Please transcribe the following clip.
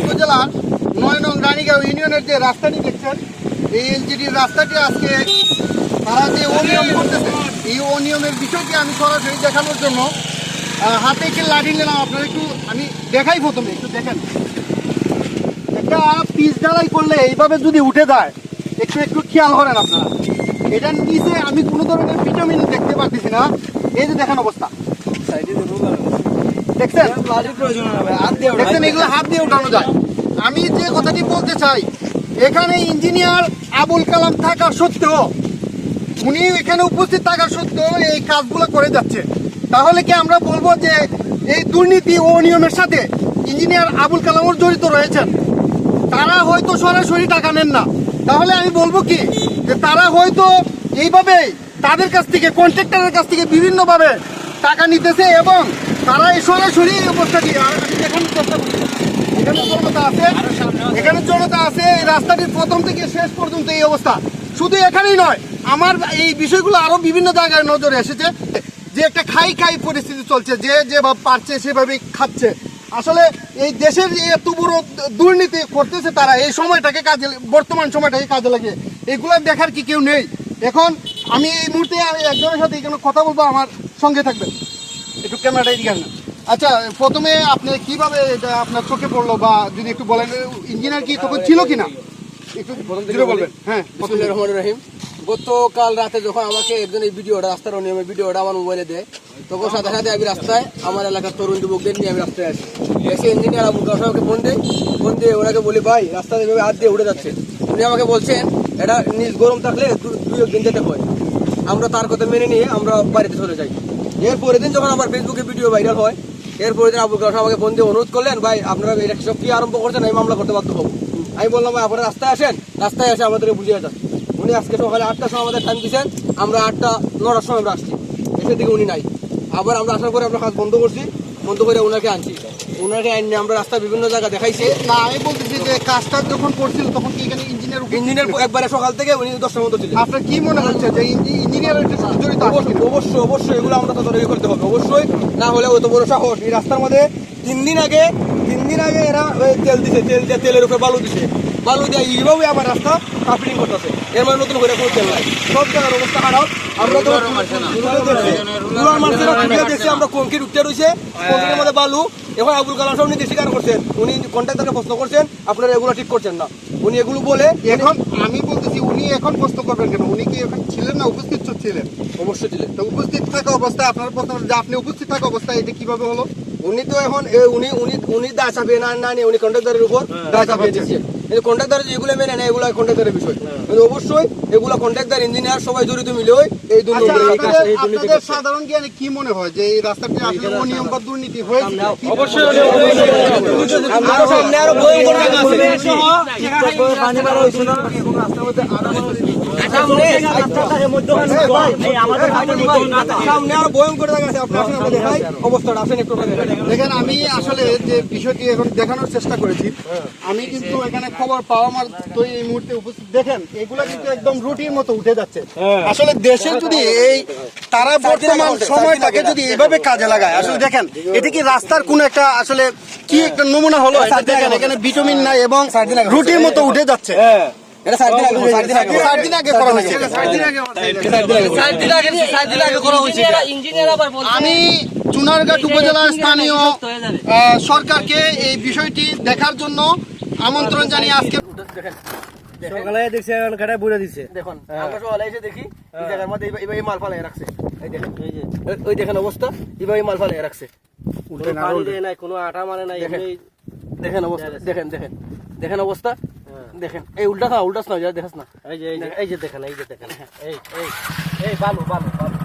উপজেলার নয় নং রানীগাঁও ইউনিয়নের যে রাস্তাটি দেখছেন, এই এলজিডির রাস্তাটি আজকে তারা যে অনিয়ম করতেছে, এই অনিয়মের বিষয়টি আমি সরাসরি দেখানোর জন্য হাতে একটি লাঠি নিলাম। আপনারা একটু, আমি দেখাই প্রথমে, একটু দেখেন। একটা পিস ঢালাই করলে এইভাবে যদি উঠে যায়, একটু একটু খেয়াল করেন আপনারা। এটার নিচে আমি কোনো ধরনের ভিটামিন দেখতে পাচ্ছি না। এই যে দেখেন অবস্থা। দেখছেন? দেখছেন এগুলো হাত দিয়ে উঠানো যায়। আমি যে কথাটি বলতে চাই এখানে ইঞ্জিনিয়ার আবুল কালাম থাকা সত্ত্বেও উনি এখানে উপস্থিত থাকা সত্ত্বেও এই কাজগুলো করে যাচ্ছে তাহলে কি আমরা বলব যে এই দুর্নীতি ও অনিয়মের সাথে ইঞ্জিনিয়ার আবুল কালামও জড়িত রয়েছেন? তারা হয়তো সরাসরি টাকা নেন না। তাহলে আমি বলব কি যে তারা হয়তো এইভাবে তাদের কাছ থেকে কন্ট্রাক্টরের কাছ থেকে বিভিন্নভাবে টাকা নিতেছে এবং তারা এই সরাসরি অবস্থাটি দেখানোর চেষ্টা করছি এখানে জনতা আছে। এখানে জনতা আছে। এই রাস্তাটির প্রথম থেকে শেষ পর্যন্ত এই অবস্থা। শুধু এখানেই নয়, আমার এই বিষয়গুলো আরও বিভিন্ন জায়গায় নজরে এসেছে। যে একটা খাই খাই পরিস্থিতি চলছে, যে যেভাবে পারছে সেভাবে খাচ্ছে। আসলে এই দেশের এত বড় দুর্নীতি করতেছে তারা, এই সময়টাকে কাজে বর্তমান সময়টাকে কাজে লাগে। এগুলো দেখার কি কেউ নেই। এখন আমি এই মুহূর্তে একজনের সাথে এখানে কথা বলব, আমার সঙ্গে থাকবেন। একটু ক্যামেরাটা এদিকে। আচ্ছা প্রথমে আপনি কীভাবে এটা আপনার চোখে পড়ল বা যদি একটু বলেন ইঞ্জিনিয়ার কি তখন ছিল কিনা? একটু বলবেন। হ্যাঁ বিসমিল্লাহির রহিম। গতকাল রাতে যখন আমাকে একজন এই ভিডিওটা রাস্তার অনিয়মের ভিডিওটা আমার মোবাইলে দেয় তখন সাথে সাথে আমি রাস্তায় আমার এলাকার তরুণ যুবকদের নিয়ে আমি রাস্তায় আসি। এসে ইঞ্জিনিয়ার সাহেবকে ফোন দিই। ফোন দিয়ে ওনাকে বলি ভাই রাস্তা এভাবে হাত দিয়ে উঠে যাচ্ছে। উনি আমাকে বলছেন এটা নিজ গরম থাকলে দুই একদিন যেতে হয়। আমরা তার কথা মেনে নিয়ে আমরা বাড়িতে চলে যাই। এরপরের দিন যখন আমার ফেসবুকে ভিডিও ভাইরাল হয়, এরপরের দিন আবুল কালাম আমাকে ফোন দিয়ে অনুরোধ করলেন, ভাই, আপনারা এটা সব কি আরম্ভ করছেন? আমি মামলা করতে বাধ্য হব। আমি বললাম, ভাই, আপনারা রাস্তায় আসেন, রাস্তায় এসে আমাদের বুঝিয়ে যান। উনি আজকে সকালে আটটার সময় আমাদের টাইম দিয়েছেন আমরা আটটা, নটার সময় আমরা আসছি। এসে দিকে উনি নাই। আবার আমরা আসার পরে আমরা কাজ বন্ধ করছি, বন্ধ করে ওনাকে আনছি। ওনাকে আনিয়ে আমরা রাস্তা বিভিন্ন জায়গা দেখাইছি। না আমি বলতেছি যে কাজটা যখন করছিল তখন কি এখানে ইঞ্জিনিয়ার ইঞ্জিনিয়ার একবারে সকাল থেকে উনি দশটার মতো ছিলেন। আপনার কি মনে হচ্ছে যে ইঞ্জিনিয়ার জড়িত অবশ্যই অবশ্যই অবশ্যই এগুলো আমরা তদারকি করতে হবে। অবশ্যই না হলে অত বড় সাহস। এই রাস্তার মধ্যে তিন দিন আগে তিন দিন আগে এরা তেল দিছে তেল দিয়ে তেলের উপরে বালু দিছে। বালু দিয়ে এইভাবে আবার রাস্তা কাপড়িং করতেছে। এর মানে নতুন করে কোনো তেল নাই। সব জায়গার অবস্থা খারাপ। আমরা তো রুলার মারছে না, দেখছি আমরা কংক্রিট উঠতে রয়েছে কংক্রিটের মধ্যে বালু। এখন আবুল কালাম সাহেব নিজে স্বীকার করছেন। উনি কন্ট্রাক্টরকে প্রশ্ন করছেন আপনারা এগুলো ঠিক করছেন না। উনি এগুলো বলে এখন আমি বলতেছি উনি এখন প্রশ্ন করবেন কেন? উনি কি এখন ছিলেন না উপস্থিত ছিলেন? অবশ্যই তো উপস্থিত থাকা অবস্থায় আপনার প্রশ্ন যে আপনি উপস্থিত থাকা অবস্থায় এটা কীভাবে হলো? উনি তো এখন উনি উনি উনি দায় চাপিয়ে না উনি কন্ট্রাক্টরের উপর দায় চাপিয়ে দিচ্ছে কিন্তু কন্ট্রাক্টর যেগুলো মেনে নেয় এগুলো কন্ট্রাক্টরের বিষয়। কিন্তু অবশ্যই এগুলো কন্ট্রাক্টর ইঞ্জিনিয়ার সবাই জড়িত মিলে এই দুর্নীতি আচ্ছা সাধারণ জ্ঞানে কি মনে হয় যে এই রাস্তাটি আসলে অনিয়ম বা দুর্নীতি হয়েছে? অবশ্যই আরও সামনে আরও ভয়ঙ্কর জায়গা আছে। সামনে আরও ভয়ঙ্কর জায়গা আছে আপনি আসেন আমরা দেখাই অবস্থাটা আসেন একটু আমরা দেখেন আমি আসলে যে বিষয়টি এখন দেখানোর চেষ্টা করেছি আমি কিন্তু এখানে খবর পাওয়া আমার তো এই মুহূর্তে উপস্থিত। দেখেন এগুলা কিন্তু একদম রুটির মতো উঠে যাচ্ছে। আসলে দেশের যদি এই তারা বর্তমান সময়টাকে যদি এইভাবে কাজে লাগায় আসলে দেখেন এটা কি রাস্তার কোন একটা আসলে কি একটা নমুনা হলো? এটা দেখেন এখানে ভিটামিন নাই এবং রুটির মতো উঠে যাচ্ছে। এটা সাইড দিন আগে সাইড দিন আগে চার দিন আগে করা হয়েছে। আমি চুনারঘাট উপজেলার স্থানীয় আহ, সরকারকে এই বিষয়টি দেখার জন্য আমন্ত্রণ জানিয়ে আজকে সকালে দেখছি এখন কাটা বুড়া দিছে। দেখুন আমরা সকালে এসে দেখি এই জায়গার মধ্যে এইভাবে- মাল ফালাই রাখছে। এই দেখেন ওই- ওই দেখেন অবস্থা এইভাবে মাল ফালাই রাখছে। পানি দেয় নাই কোনো আটা মানে নাই দেখেন। দেখেন অবস্থা দেখেন দেখেন দেখেন অবস্থা দেখেন এই উল্টা খা উল্টাস না যা দেখাস না। এই যে এই যে। এই যে দেখেন এই যে দেখেন এই এই এই বালু বালু বালু।